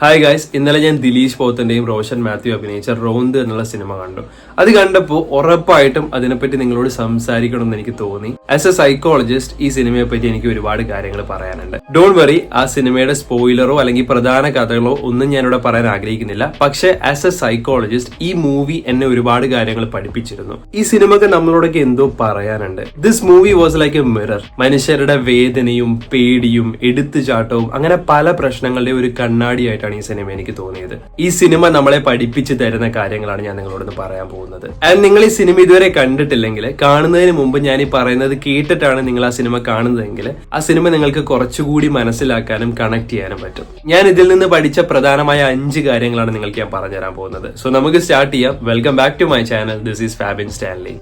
Hi guys ഇന്നലെ ഞാൻ ദിലീഷ് പോത്തന്റെയും റോഷൻ മാത്യു അഭിനയിച്ച റോന്ത് എന്നുള്ള സിനിമ കണ്ടു. അത് കണ്ടപ്പോൾ ഉറപ്പായിട്ടും അതിനെപ്പറ്റി നിങ്ങളോട് സംസാരിക്കണം എന്ന് എനിക്ക് തോന്നി. ആസ് എ സൈക്കോളജിസ്റ്റ് ഈ സിനിമയെ പറ്റി എനിക്ക് ഒരുപാട് കാര്യങ്ങൾ പറയാനുണ്ട്. ഡോണ്ട് വറി ആ സിനിമയുടെ സ്പോയിലറോ അല്ലെങ്കിൽ പ്രധാന കഥകളോ ഒന്നും ഞാനിവിടെ പറയാൻ ആഗ്രഹിക്കുന്നില്ല. പക്ഷേ ആസ് എ സൈക്കോളജിസ്റ്റ് ഈ മൂവി എന്നെ ഒരുപാട് കാര്യങ്ങൾ പഠിപ്പിച്ചിരുന്നു. ഈ സിനിമക്ക് നമ്മളോടൊക്കെ എന്തോ പറയാനുണ്ട്. This movie was like a mirror മനുഷ്യരുടെ വേദനയും പേടിയും എടുത്തുചാട്ടവും അങ്ങനെ പല പ്രശ്നങ്ങളുടെ ഒരു കണ്ണാടിയായിട്ടാണ് ഈ സിനിമ എനിക്ക് തോന്നിയത്. ഈ സിനിമ നമ്മളെ പഠിപ്പിച്ചു തരുന്ന കാര്യങ്ങളാണ് ഞാൻ നിങ്ങളോട് പറയാൻ പോകുന്നത്. ആൻഡ് നിങ്ങൾ ഈ സിനിമ ഇതുവരെ കണ്ടിട്ടില്ലെങ്കിൽ കാണുന്നതിന് മുമ്പ് ഞാൻ ഈ പറയുന്നത് കേട്ടിട്ടാണ് നിങ്ങൾ ആ സിനിമ കാണുന്നതെങ്കിൽ ആ സിനിമ നിങ്ങൾക്ക് കുറച്ചുകൂടി മനസ്സിലാക്കാനും കണക്ട് ചെയ്യാനും പറ്റും. ഞാൻ ഇതിൽ നിന്ന് പഠിച്ച പ്രധാനമായ അഞ്ച് കാര്യങ്ങളാണ് നിങ്ങൾക്ക് ഞാൻ പറഞ്ഞുതരാൻ പോകുന്നത്. സോ നമുക്ക് സ്റ്റാർട്ട് ചെയ്യാം. Welcome back to my channel this is Fabin Stanley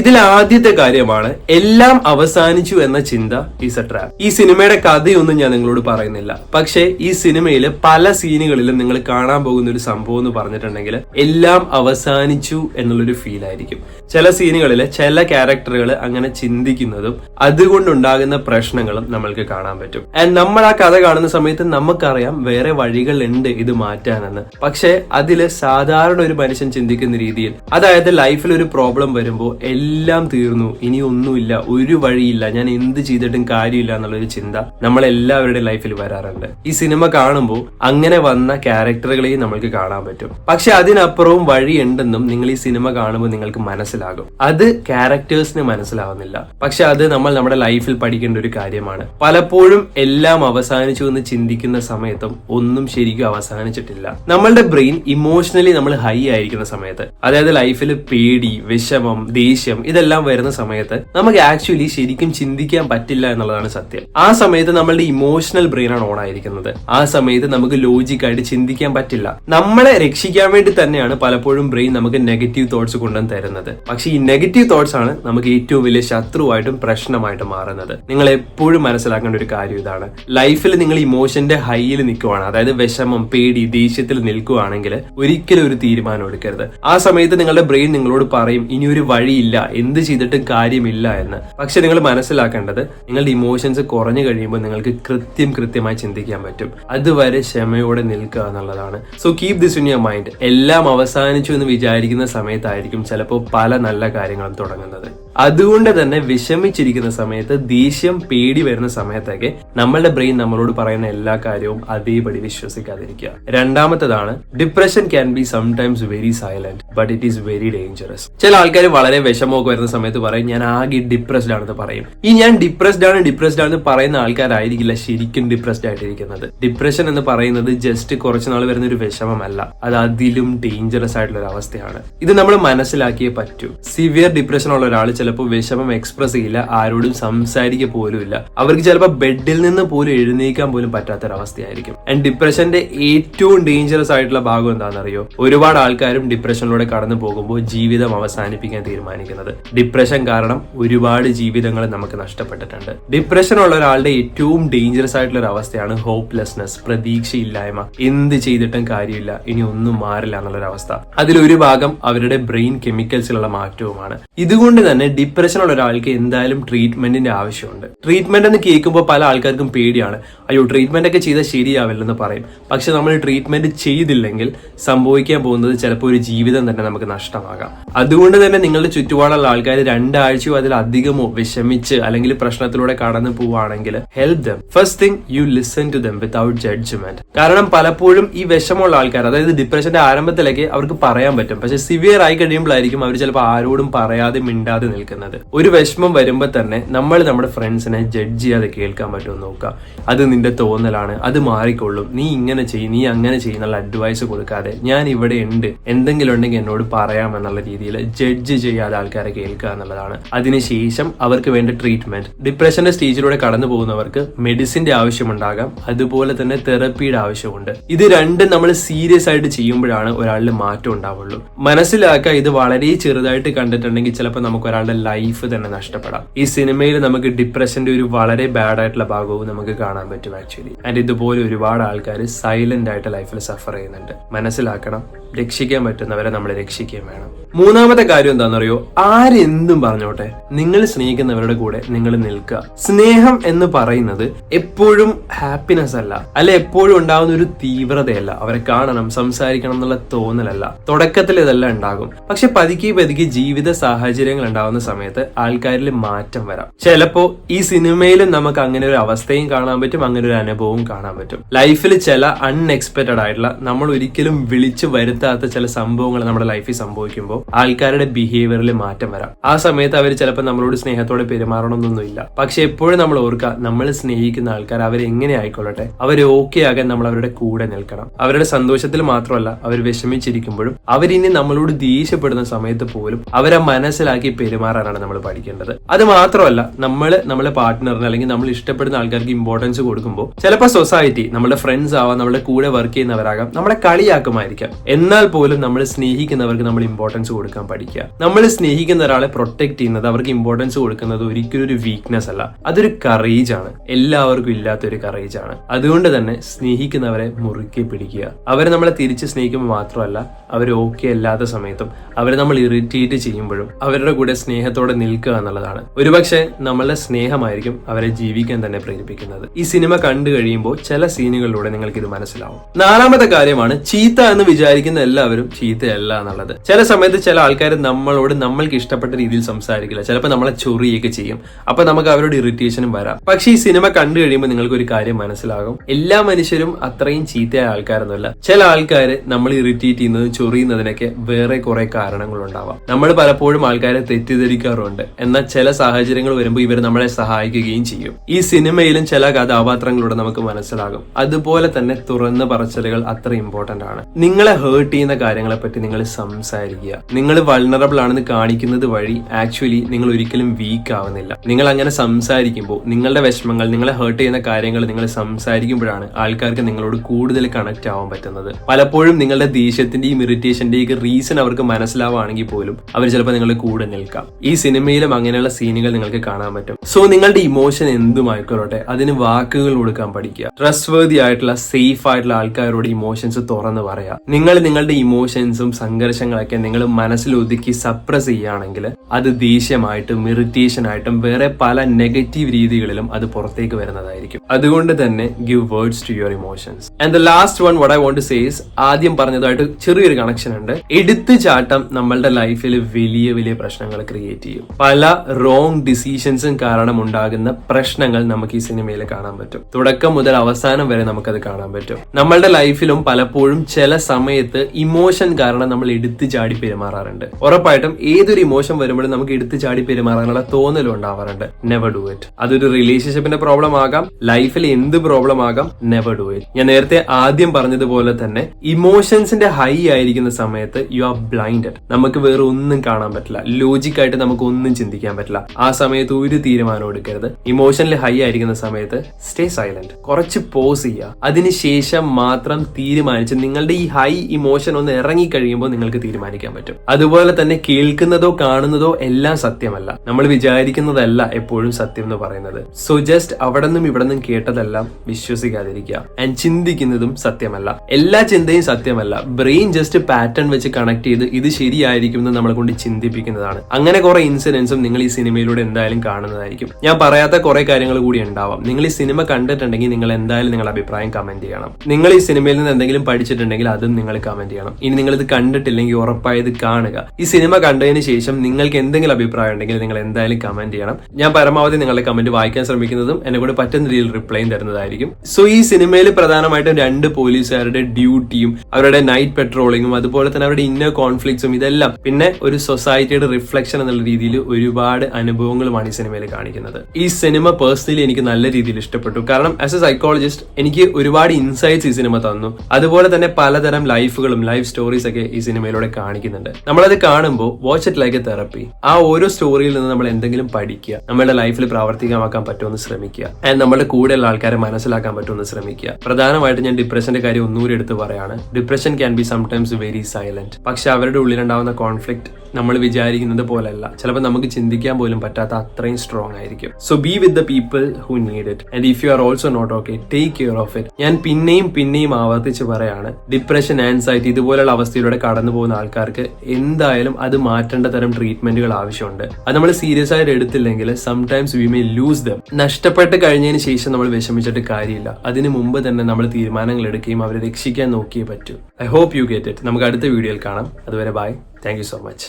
ഇതിൽ ആദ്യത്തെ കാര്യമാണ് എല്ലാം അവസാനിച്ചു എന്ന ചിന്ത ഈസ് എ ട്രാപ്പ് ഈ സിനിമയുടെ കഥയൊന്നും ഞാൻ നിങ്ങളോട് പറയുന്നില്ല. പക്ഷേ ഈ സിനിമയിൽ പല സീനുകളിലും നിങ്ങൾ കാണാൻ പോകുന്ന ഒരു സംഭവം എന്ന് പറഞ്ഞിട്ടുണ്ടെങ്കിൽ എല്ലാം അവസാനിച്ചു എന്നുള്ളൊരു ഫീൽ ആയിരിക്കും. ചില സീനുകളിൽ ചില ക്യാരക്ടറുകൾ അങ്ങനെ ചിന്തിക്കുന്നതും അതുകൊണ്ടുണ്ടാകുന്ന പ്രശ്നങ്ങളും നമ്മൾക്ക് കാണാൻ പറ്റും. ആൻഡ് നമ്മൾ ആ കഥ കാണുന്ന സമയത്ത് നമുക്കറിയാം വേറെ വഴികൾ ഉണ്ട് ഇത് മാറ്റാനെന്ന്. പക്ഷേ അതിൽ സാധാരണ ഒരു മനുഷ്യൻ ചിന്തിക്കുന്ന രീതിയിൽ അതായത് ലൈഫിൽ ഒരു പ്രോബ്ലം വരുമ്പോൾ എല്ലാം തീർന്നു. ഇനി ഒന്നുമില്ല. ഒരു വഴിയില്ല. ഞാൻ എന്ത് ചെയ്തിട്ടും കാര്യമില്ല എന്നുള്ളൊരു ചിന്ത നമ്മളെല്ലാവരുടെ ലൈഫിൽ വരാറുണ്ട്. ഈ സിനിമ കാണുമ്പോൾ അങ്ങനെ വന്ന ക്യാരക്ടറുകളെയും നമ്മൾക്ക് കാണാൻ പറ്റും. പക്ഷെ അതിനപ്പുറവും വഴിയുണ്ടെന്നും നിങ്ങൾ ഈ സിനിമ കാണുമ്പോൾ നിങ്ങൾക്ക് മനസ്സിലാകും. അത് ക്യാരക്ടേഴ്സിന് മനസ്സിലാവുന്നില്ല. പക്ഷെ അത് നമ്മൾ നമ്മുടെ ലൈഫിൽ പഠിക്കേണ്ട ഒരു കാര്യമാണ്. പലപ്പോഴും എല്ലാം അവസാനിച്ചു എന്ന് ചിന്തിക്കുന്ന സമയത്തും ഒന്നും ശരിക്കും അവസാനിച്ചിട്ടില്ല. നമ്മളുടെ ബ്രെയിൻ ഇമോഷണലി നമ്മൾ ഹൈ ആയിരിക്കുന്ന സമയത്ത്. അതായത് ലൈഫിൽ പേടി വിഷമം ദേഷ്യം ഇതെല്ലാം വരുന്ന സമയത്ത് നമുക്ക് ആക്ച്വലി ശരിക്കും ചിന്തിക്കാൻ പറ്റില്ല എന്നുള്ളതാണ് സത്യം. ആ സമയത്ത് നമ്മളുടെ ഇമോഷണൽ ബ്രെയിൻ ആണ് ഓൺ ആയിരിക്കുന്നത്. ആ സമയത്ത് നമുക്ക് ലോജിക്കായിട്ട് ചിന്തിക്കാൻ പറ്റില്ല. നമ്മളെ രക്ഷിക്കാൻ വേണ്ടി തന്നെയാണ് പലപ്പോഴും ബ്രെയിൻ നമുക്ക് നെഗറ്റീവ് തോട്ട്സ് കൊണ്ടുവന്ന് തരുന്നത്. പക്ഷേ ഈ നെഗറ്റീവ് തോട്ട്സ് ആണ് നമുക്ക് ഏറ്റവും വലിയ ശത്രുവായിട്ടും പ്രശ്നമായിട്ടും മാറുന്നത്. നിങ്ങൾ എപ്പോഴും മനസ്സിലാക്കേണ്ട ഒരു കാര്യം ഇതാണ്. ലൈഫിൽ നിങ്ങൾ ഇമോഷന്റെ ഹൈയിൽ നിൽക്കുവാണ്. അതായത് വിഷമം പേടി ദേഷ്യത്തിൽ നിൽക്കുവാണെങ്കിൽ ഒരിക്കലും ഒരു തീരുമാനം എടുക്കരുത്. ആ സമയത്ത് നിങ്ങളുടെ ബ്രെയിൻ നിങ്ങളോട് പറയും ഇനി ഒരു വഴിയില്ല. എന്ത് ചെയ്തിട്ടും കാര്യമില്ല എന്ന്. പക്ഷെ നിങ്ങൾ മനസ്സിലാക്കേണ്ടത് നിങ്ങളുടെ ഇമോഷൻസ് കുറഞ്ഞു കഴിയുമ്പോൾ നിങ്ങൾക്ക് കൃത്യം കൃത്യമായി ചിന്തിക്കാൻ പറ്റും. അതുവരെ ക്ഷമയോടെ നിൽക്കുക എന്നുള്ളതാണ്. So keep this in your mind എല്ലാം അവസാനിച്ചു എന്ന് വിചാരിക്കുന്ന സമയത്തായിരിക്കും ചിലപ്പോൾ പല നല്ല കാര്യങ്ങളും തുടങ്ങുന്നത്. അതുകൊണ്ട് തന്നെ വിഷമിച്ചിരിക്കുന്ന സമയത്ത് ദേഷ്യം പേടി വരുന്ന സമയത്തൊക്കെ നമ്മളുടെ ബ്രെയിൻ നമ്മളോട് പറയുന്ന എല്ലാ കാര്യവും അതേപടി വിശ്വസിക്കാതിരിക്കുക. രണ്ടാമത്തതാണ് depression can be sometimes very silent but it is very dangerous ചില ആൾക്കാർ വളരെ വിഷമമൊക്കെ വരുന്ന സമയത്ത് പറയും ഞാൻ ആകെ ഡിപ്രസ്ഡ് ആണെന്ന് പറയും. ഈ ഞാൻ ഡിപ്രസ്ഡ് ആണ് ഡിപ്രസ്ഡ് ആണെന്ന് പറയുന്ന ആൾക്കാരായിരിക്കില്ല ശരിക്കും ഡിപ്രസ്ഡ് ആയിട്ടിരിക്കുന്നത്. ഡിപ്രഷൻ എന്ന് പറയുന്നത് ജസ്റ്റ് കുറച്ച് നാൾ വരുന്ന ഒരു വിഷമമല്ല. അത് അതിലും ഡേഞ്ചറസ് ആയിട്ടുള്ള ഒരു അവസ്ഥയാണ്. ഇത് നമ്മൾ മനസ്സിലാക്കിയേ പറ്റൂ. സിവിയർ ഡിപ്രഷൻ ഉള്ള ഒരാൾ ചിലപ്പോൾ വിഷമം എക്സ്പ്രസ് ചെയ്യില്ല ആരോടും സംസാരിക്കുക പോലും ഇല്ല. അവർക്ക് ചിലപ്പോൾ ബെഡിൽ നിന്ന് പോലും എഴുന്നേക്കാൻ പോലും പറ്റാത്തൊരവസ്ഥയായിരിക്കും ആൻഡ് ഡിപ്രഷന്റെ ഏറ്റവും ഡേഞ്ചറസ് ആയിട്ടുള്ള ഭാഗം എന്താണെന്നറിയോ? ഒരുപാട് ആൾക്കാരും ഡിപ്രഷനിലൂടെ കടന്നു പോകുമ്പോൾ ജീവിതം അവസാനിപ്പിക്കാൻ തീരുമാനിക്കുന്നത് ഡിപ്രഷൻ കാരണം ഒരുപാട് ജീവിതങ്ങൾ നമുക്ക് നഷ്ടപ്പെട്ടിട്ടുണ്ട്. ഡിപ്രഷൻ ഉള്ള ഒരാളുടെ ഏറ്റവും ഡേഞ്ചറസ് ആയിട്ടുള്ള ഒരു അവസ്ഥയാണ് ഹോപ്പ്ലെസ്നെസ് പ്രതീക്ഷയില്ലായ്മ. എന്ത് ചെയ്തിട്ടും കാര്യമില്ല ഇനി ഒന്നും മാറില്ല എന്നുള്ളൊരു അവസ്ഥ. അതിലൊരു ഭാഗം അവരുടെ ബ്രെയിൻ കെമിക്കൽസിലുള്ള മാറ്റവുമാണ്. ഇതുകൊണ്ട് തന്നെ ഡിപ്രഷൻ ഉള്ള ഒരാൾക്ക് എന്തായാലും ട്രീറ്റ്മെന്റിന്റെ ആവശ്യമുണ്ട്. ട്രീറ്റ്മെന്റ് എന്ന് കേൾക്കുമ്പോൾ പല ആൾക്കാർക്കും പേടിയാണ്. അയ്യോ ട്രീറ്റ്മെന്റ് ഒക്കെ ചെയ്താൽ ശരിയാവില്ലെന്ന് പറയും. പക്ഷെ നമ്മൾ ട്രീറ്റ്മെന്റ് ചെയ്തില്ലെങ്കിൽ സംഭവിക്കാൻ പോകുന്നത് ചിലപ്പോൾ ഒരു ജീവിതം തന്നെ നമുക്ക് നഷ്ടമാകാം. അതുകൊണ്ട് തന്നെ നിങ്ങളുടെ ചുറ്റുപാടുള്ള ആൾക്കാർ രണ്ടാഴ്ചയോ അതിലധികമോ വിഷമിച്ച് അല്ലെങ്കിൽ പ്രശ്നത്തിലൂടെ കടന്നു പോവുകയാണെങ്കിൽ help them first thing you listen to them without judgement കാരണം പലപ്പോഴും ഈ വിഷമമുള്ള ആൾക്കാർ അതായത് ഡിപ്രഷന്റെ ആരംഭത്തിലേക്ക് അവർക്ക് പറയാൻ പറ്റും. പക്ഷെ സിവിയർ ആയി കഴിയുമ്പോഴായിരിക്കും അവർ ചിലപ്പോൾ ആരോടും പറയാതെ മിണ്ടാതെ നിൽക്കുന്നത്. ഒരു വിഷമം വരുമ്പോൾ തന്നെ നമ്മൾ നമ്മുടെ ഫ്രണ്ട്സിനെ ജഡ്ജ് ചെയ്യാതെ കേൾക്കാൻ പറ്റുമെന്ന് നോക്കുക. അത് നിന്റെ തോന്നലാണ് അത് മാറിക്കൊള്ളും. നീ ഇങ്ങനെ ചെയ്യും നീ അങ്ങനെ ചെയ്യുന്നുള്ള അഡ്വൈസ് കൊടുക്കാതെ ഞാൻ ഇവിടെ ഉണ്ട് എന്തെങ്കിലും ഉണ്ടെങ്കിൽ എന്നോട് പറയാമെന്നുള്ള രീതിയിൽ ജഡ്ജ് ചെയ്യാതെ ആൾക്കാരെ കേൾക്കുക എന്നുള്ളതാണ്. അതിനുശേഷം അവർക്ക് വേണ്ട ട്രീറ്റ്മെന്റ് ഡിപ്രഷന്റെ സ്റ്റേജിലൂടെ കടന്നു പോകുന്നവർക്ക് മെഡിസിന്റെ ആവശ്യമുണ്ടാകാം. അതുപോലെ തന്നെ തെറപ്പിയുടെ ആവശ്യമുണ്ട്. ഇത് രണ്ടും നമ്മൾ സീരിയസ് ആയിട്ട് ചെയ്യുമ്പോഴാണ് ഒരാളിൽ മാറ്റം ഉണ്ടാവുള്ളൂ. മനസ്സിലാക്കുക ഇത് വളരെ ചെറുതായിട്ട് കണ്ടിട്ടുണ്ടെങ്കിൽ ചിലപ്പോൾ നമുക്ക് ഒരാളുടെ ലൈഫ് തന്നെ നഷ്ടപ്പെടാം. ഈ സിനിമയിൽ നമുക്ക് ഡിപ്രഷന്റെ ഒരു വളരെ ബാഡ് ആയിട്ടുള്ള ഭാഗവും നമുക്ക് കാണാൻ പറ്റും ആക്ച്വലി ആൻഡ് ഇതുപോലെ ഒരുപാട് ആൾക്കാർ സൈലന്റ് ആയിട്ട് ലൈഫിൽ സഫർ ചെയ്യുന്നുണ്ട്. മനസ്സിലാക്കണം രക്ഷിക്കാൻ പറ്റുന്നവരെ നമ്മൾ രക്ഷിക്കുകയും വേണം. മൂന്നാമത്തെ കാര്യം എന്താണെന്നറിയോ? ആരെന്തും പറഞ്ഞോട്ടെ. നിങ്ങൾ സ്നേഹിക്കുന്നവരുടെ കൂടെ നിങ്ങൾ നിൽക്കുക. സ്നേഹം എന്ന് പറയുന്നത് എപ്പോഴും ഹാപ്പിനെസ് അല്ല. അല്ല എപ്പോഴും ഉണ്ടാകുന്ന ഒരു തീവ്രതയല്ല. അവരെ കാണണം സംസാരിക്കണം എന്നുള്ള തോന്നലല്ല. തുടക്കത്തിൽ ഇതെല്ലാം ഉണ്ടാകും. പക്ഷെ പതുക്കി പതുക്കി ജീവിത സാഹചര്യങ്ങൾ ഉണ്ടാകുന്ന സമയത്ത് ആൾക്കാരിൽ മാറ്റം വരാം. ചിലപ്പോ ഈ സിനിമയിലും നമുക്ക് അങ്ങനെ ഒരു അവസ്ഥയും കാണാൻ പറ്റും അങ്ങനെ ഒരു അനുഭവവും കാണാൻ പറ്റും. ലൈഫിൽ ചില അൺഎക്സ്പെക്റ്റഡ് ആയിട്ടുള്ള നമ്മൾ ഒരിക്കലും വിളിച്ചു വരുത്താത്ത ചില സംഭവങ്ങൾ നമ്മുടെ ലൈഫിൽ സംഭവിക്കുമ്പോൾ ആൾക്കാരുടെ ബിഹേവിയറിൽ മാറ്റം വരാം. ആ സമയത്ത് അവർ ചിലപ്പോൾ നമ്മളോട് സ്നേഹത്തോടെ പെരുമാറണമെന്നൊന്നുമില്ല പക്ഷെ എപ്പോഴും നമ്മൾ ഓർക്കുക നമ്മൾ സ്നേഹിക്കുന്ന ആൾക്കാർ അവർ എങ്ങനെ ആയിക്കൊള്ളട്ടെ അവർ ഓക്കെ ആകാൻ നമ്മൾ അവരുടെ കൂടെ നിൽക്കണം. അവരുടെ സന്തോഷത്തിൽ മാത്രമല്ല അവർ വിഷമിച്ചിരിക്കുമ്പോഴും അവരിനി നമ്മളോട് ദേഷ്യപ്പെടുന്ന സമയത്ത് പോലും അവരെ മനസ്സിലാക്കി പെരുമാറാനാണ് നമ്മൾ പഠിക്കേണ്ടത്. അത് മാത്രമല്ല നമ്മൾ നമ്മളെ പാർട്ട്ണറിന് അല്ലെങ്കിൽ നമ്മൾ ഇഷ്ടപ്പെടുന്ന ആൾക്കാർക്ക് ഇമ്പോർട്ടൻസ് കൊടുക്കുമ്പോൾ ചിലപ്പോൾ സൊസൈറ്റി നമ്മുടെ ഫ്രണ്ട്സ് ആവാം നമ്മുടെ കൂടെ വർക്ക് ചെയ്യുന്നവരാകാം നമ്മളെ കളിയാക്കുമായിരിക്കാം. എന്നാൽ പോലും നമ്മൾ സ്നേഹിക്കുന്നവർക്ക് നമ്മൾ ഇമ്പോർട്ടൻസ് കൊടുക്കാൻ പഠിക്കുക. നമ്മൾ സ്നേഹിക്കുന്ന ഒരാളെ പ്രൊട്ടക്ട് ചെയ്യുന്നത് അവർക്ക് ഇമ്പോർട്ടൻസ് കൊടുക്കുന്നത് ഒരിക്കലും ഒരു വീക്ക്നെസ് അല്ല. അതൊരു കറേജ് ആണ്. എല്ലാവർക്കും ഇല്ലാത്തൊരു കറേജ് ആണ്. അതുകൊണ്ട് തന്നെ സ്നേഹിക്കുന്നവരെ മുറുക്കി പിടിക്കുക. അവരെ നമ്മളെ തിരിച്ച് സ്നേഹിക്കുമ്പോൾ മാത്രമല്ല അവർ ഓക്കെ അല്ലാത്ത സമയത്തും അവരെ നമ്മൾ ഇറിറ്റേറ്റ് ചെയ്യുമ്പോഴും അവരുടെ കൂടെ സ്നേഹത്തോടെ നിൽക്കുക എന്നുള്ളതാണ്. ഒരുപക്ഷെ നമ്മളുടെ സ്നേഹമായിരിക്കും അവരെ ജീവിക്കാൻ തന്നെ പ്രേരിപ്പിക്കുന്നത്. ഈ സിനിമ കണ്ടു കഴിയുമ്പോൾ ചില സീനുകളിലൂടെ നിങ്ങൾക്ക് ഇത് മനസ്സിലാവും. നാലാമത്തെ കാര്യമാണ് ചീത്ത എന്ന് വിചാരിക്കുന്ന എല്ലാവരും ചീത്തയല്ല എന്നുള്ളത്. ചില സമയത്ത് ചില ആൾക്കാർ നമ്മളോട് നമ്മൾക്ക് ഇഷ്ടപ്പെട്ട രീതിയിൽ സംസാരിക്കില്ല. ചിലപ്പോൾ നമ്മളെ ചൊറിയൊക്കെ ചെയ്യും. അപ്പൊ നമുക്ക് അവരോട് ഇറിറ്റേഷനും വരാം. പക്ഷേ ഈ സിനിമ കണ്ടു കഴിയുമ്പോൾ നിങ്ങൾക്ക് ഒരു കാര്യം മനസ്സിലാകും. എല്ലാ മനുഷ്യരും അത്രയും ചീത്തയായ ആൾക്കാരൊന്നുമല്ല. ചില ആൾക്കാർ നമ്മൾ ഇറിറ്റേറ്റ് ചെയ്യുന്നതും ചൊറിയുന്നതിനൊക്കെ വേറെ കുറെ കാരണങ്ങളുണ്ടാവാം. നമ്മൾ പലപ്പോഴും ആൾക്കാരെ തെറ്റിദ്ധരിക്കാറുണ്ട്. എന്നാൽ ചില സാഹചര്യങ്ങൾ വരുമ്പോൾ ഇവർ നമ്മളെ സഹായിക്കുകയും ചെയ്യും. ഈ സിനിമയിലും ചില കഥാപാത്രങ്ങളോട് നമുക്ക് മനസ്സിലാകും. അതുപോലെ തന്നെ തുറന്ന പറച്ചിലുകൾ അത്ര ഇമ്പോർട്ടന്റ് ആണ്. നിങ്ങളെ ഹേർട്ട് ചെയ്യുന്ന കാര്യങ്ങളെ പറ്റി നിങ്ങൾ സംസാരിക്കുക. നിങ്ങൾ വൾണറബിൾ ആണെന്ന് കാണിക്കുന്നത് വഴി ആക്ച്വലി നിങ്ങൾ ഒരിക്കലും വീക്ക് ആവുന്നില്ല. നിങ്ങൾ അങ്ങനെ സംസാരിക്കുമ്പോൾ നിങ്ങളുടെ വിഷമങ്ങൾ നിങ്ങളെ ഹേർട്ട് ചെയ്യുന്ന കാര്യങ്ങൾ നിങ്ങൾ സംസാരിക്കുമ്പോഴാണ് ആൾക്കാർക്ക് നിങ്ങളോട് കൂടുതൽ കണക്ട് ആവാൻ പറ്റുന്നത്. പലപ്പോഴും നിങ്ങളുടെ ദേഷ്യത്തിന്റെയും ഇറിറ്റേഷന്റെയും റീസൺ അവർക്ക് മനസ്സിലാവുകയാണെങ്കിൽ പോലും അവർ ചിലപ്പോൾ നിങ്ങളുടെ കൂടെ നിൽക്കാം. ഈ സിനിമയിലും അങ്ങനെയുള്ള സീനുകൾ നിങ്ങൾക്ക് കാണാൻ പറ്റും. സോ നിങ്ങളുടെ ഇമോഷൻ എന്തുമായിക്കോട്ടെ അതിന് വാക്കുകൾ കൊടുക്കാൻ പഠിക്കുക. ട്രസ്റ്റ് വേർതി ആയിട്ടുള്ള സേഫ് ആയിട്ടുള്ള ആൾക്കാരോട് ഇമോഷൻസ് തുറന്ന് പറയാ. നിങ്ങൾ നിങ്ങളുടെ ഇമോഷൻസും സംഘർഷങ്ങളൊക്കെ നിങ്ങൾ മനസ്സിൽ ഒതുക്കി സപ്രസ് ചെയ്യുകയാണെങ്കിൽ അത് ദേഷ്യമായിട്ടും ഇറിറ്റേഷനായിട്ടും വേറെ പല നെഗറ്റീവ് രീതികളിലും അത് പുറത്തേക്ക് വരുന്നതായിരിക്കും. അതുകൊണ്ട് തന്നെ give words to your emotions and the last one what I want says ആദ്യം പറഞ്ഞതായിട്ട് ചെറിയൊരു കണക്ഷൻ ഉണ്ട്. എടുത്തു ചാട്ടം നമ്മളുടെ ലൈഫിൽ വലിയ വലിയ പ്രശ്നങ്ങൾ ക്രിയേറ്റ് ചെയ്യും. പല റോങ് ഡിസിഷൻസും കാരണം ഉണ്ടാകുന്ന പ്രശ്നങ്ങൾ നമുക്ക് ഈ സിനിമയിൽ കാണാൻ പറ്റും. തുടക്കം മുതൽ അവസാനം വരെ നമുക്കത് കാണാൻ പറ്റും. നമ്മളുടെ ലൈഫിലും പലപ്പോഴും ചില സമയത്ത് ഇമോഷൻ കാരണം നമ്മൾ എടുത്തു ചാടി പെരുമാറാറുണ്ട്. ഉറപ്പായിട്ടും ഏതൊരു ഇമോഷൻ വരുമ്പോഴും നമുക്ക് എടുത്തു ചാടി പെരുമാറാനുള്ള തോന്നലും ഉണ്ടാവാറുണ്ട്. നെവർ ഡു ഇറ്റ് അതൊരു റിലേഷൻഷിപ്പിന്റെ പ്രോബ്ലം ആകാം. ലൈഫിൽ എന്ത് പ്രോബ്ലം ആകാം? നെവർ ഡു ഇറ്റ് ഞാൻ നേരത്തെ ആദ്യം പറഞ്ഞതുപോലെ തന്നെ ഇമോഷൻസിന്റെ ഹൈ ആയിരിക്കുന്ന സമയത്ത് യു ആർ ബ്ലൈൻഡഡ് നമുക്ക് വേറെ ഒന്നും കാണാൻ പറ്റില്ല. ലോജിക് ആയിട്ട് നമുക്ക് ഒന്നും ചിന്തിക്കാൻ പറ്റില്ല. ആ സമയത്ത് ഒരു തീരുമാനം എടുക്കരുത്. ഇമോഷനിൽ ഹൈ ആയിരിക്കുന്ന സമയത്ത് സ്റ്റേ സൈലന്റ് കുറച്ച് പോസ് ചെയ്യുക. അതിനുശേഷം മാത്രം തീരുമാനിച്ച് നിങ്ങളുടെ ഈ ഹൈ ഇമോഷൻ ഒന്ന് ഇറങ്ങി കഴിയുമ്പോൾ നിങ്ങൾക്ക് തീരുമാനിക്കാൻ പറ്റും. അതുപോലെ തന്നെ കേൾക്കുന്നതോ കാണുന്നതോ എല്ലാം സത്യമല്ല. നമ്മൾ വിചാരിക്കുന്നതല്ല എപ്പോഴും സത്യം എന്ന് പറയുന്നത്. സോ ജസ്റ്റ് അവിടെ നിന്നും ഇവിടെ നിന്നും കേട്ടതെല്ലാം വിശ്വസിക്കാതിരിക്കുക. ആൻഡ് ചിന്തിക്കുന്നതും സത്യമല്ല. എല്ലാ ചിന്തയും സത്യമല്ല. ബ്രെയിൻ ജസ്റ്റ് പാറ്റേൺ വെച്ച് കണക്ട് ചെയ്ത് ഇത് ശരിയായിരിക്കും എന്ന് നമ്മളെ കൊണ്ട് ചിന്തിപ്പിക്കുന്നതാണ്. അങ്ങനെ കുറെ ഇൻസിഡൻസും നിങ്ങൾ ഈ സിനിമയിലൂടെ എന്തായാലും കാണുന്നതായിരിക്കും. ഞാൻ പറയാത്ത കുറെ കാര്യങ്ങൾ കൂടി ഉണ്ടാവാം. നിങ്ങൾ ഈ സിനിമ കണ്ടിട്ടുണ്ടെങ്കിൽ നിങ്ങൾ എന്തായാലും നിങ്ങളുടെ അഭിപ്രായം കമന്റ് ചെയ്യണം. നിങ്ങൾ ഈ സിനിമയിൽ നിന്ന് എന്തെങ്കിലും പഠിച്ചിട്ടുണ്ടെങ്കിൽ അതും നിങ്ങൾ കമന്റ് ചെയ്യണം. ഇനി നിങ്ങൾ ഇത് കണ്ടിട്ടില്ലെങ്കിൽ ഉറപ്പായത് കാണുക. ഈ സിനിമ കണ്ടതിന് ശേഷം നിങ്ങൾക്ക് എന്തെങ്കിലും അഭിപ്രായം ഉണ്ടെങ്കിൽ നിങ്ങൾ എന്തായാലും കമന്റ് ചെയ്യണം. ഞാൻ പരമാവധി നിങ്ങളുടെ കമന്റ് വായിക്കാൻ ശ്രമിക്കുന്നതും എന്നെ കൂടെ പറ്റുന്ന രീതിയിൽ റിപ്ലൈയും തരുന്നതായിരിക്കും. സോ ഈ സിനിമയിൽ പ്രധാനമായിട്ടും രണ്ട് പോലീസുകാരുടെ ഡ്യൂട്ടിയും അവരുടെ നൈറ്റ് പെട്രോളിങ്ങും അതുപോലെ തന്നെ അവരുടെ ഇന്നർ കോൺഫ്ലിക്ട്സും ഇതെല്ലാം പിന്നെ ഒരു സൊസൈറ്റിയുടെ റിഫ്ലക്ഷൻ എന്നുള്ള രീതിയിൽ ഒരുപാട് അനുഭവങ്ങളുമാണ് ഈ സിനിമയിൽ കാണിക്കുന്നത്. ഈ സിനിമ പേഴ്സണലി എനിക്ക് നല്ല രീതിയിൽ ഇഷ്ടപ്പെട്ടു. കാരണം ആസ് എ സൈക്കോളജിസ്റ്റ് എനിക്ക് ഒരുപാട് ഇൻസൈറ്റ്സ് ഈ സിനിമ തന്നു. അതുപോലെ തന്നെ പലതരം ലൈഫുകളും ലൈഫ് സ്റ്റോറീസ് ഒക്കെ ഈ സിനിമയിലൂടെ കാണിക്കുന്നുണ്ട്. നമ്മളത് കാണുമ്പോൾ വാച്ച് ഇറ്റ് ലൈക്ക് തെറപ്പി ആ ഓരോ സ്റ്റോറിയിൽ നിന്ന് നമ്മൾ എന്തെങ്കിലും പഠിക്കുക നമ്മുടെ ലൈഫിൽ പ്രാവർത്തികമാക്കാൻ പറ്റുമെന്ന് ശ്രമിക്കുക ആൻഡ് നമ്മുടെ കൂടെയുള്ള ആൾക്കാരെ മനസ്സിലാക്കാൻ പറ്റുമെന്ന് ശ്രമിക്കുക. പ്രധാനമായിട്ട് ഞാൻ ഡിപ്രഷന്റെ കാര്യം ഒന്നുകൂടി എടുത്ത് പറയാണ്. Depression can be sometimes very silent പക്ഷെ അവരുടെ ഉള്ളിലുണ്ടാവുന്ന കോൺഫ്ലിക്ട് നമ്മൾ വിചാരിക്കുന്നത് പോലെയല്ല ചിലപ്പോൾ നമുക്ക് ചിന്തിക്കാൻ പോലും പറ്റാത്ത അത്രയും സ്ട്രോങ് ആയിരിക്കും. So be with the people who need it and if you are also not okay take care of it ഞാൻ പിന്നെയും പിന്നെയും ആവർത്തിച്ച് പറയാണ് ഡിപ്രഷൻ ആൻസൈറ്റി ഇതുപോലുള്ള അവസ്ഥയിലൂടെ കടന്നു പോകുന്ന ആൾക്കാർക്ക് എന്തായാലും അത് മാറ്റേണ്ട തരം ട്രീറ്റ്മെന്റുകൾ ആവശ്യമുണ്ട്. അത് നമ്മൾ സീരിയസ് ആയിട്ട് എടുത്തില്ലെങ്കിൽ sometimes we may lose them നഷ്ടപ്പെട്ട് കഴിഞ്ഞതിന് ശേഷം നമ്മൾ വിഷമിച്ചിട്ട് കാര്യമില്ല. അതിന് മുമ്പ് തന്നെ നമ്മൾ തീരുമാനങ്ങൾ എടുക്കുകയും അവരെ രക്ഷിക്കാൻ നോക്കിയേ പറ്റൂ. I hope you get it നമുക്ക് അടുത്ത വീഡിയോയിൽ കാണാം. അതുവരെ bye thank you so much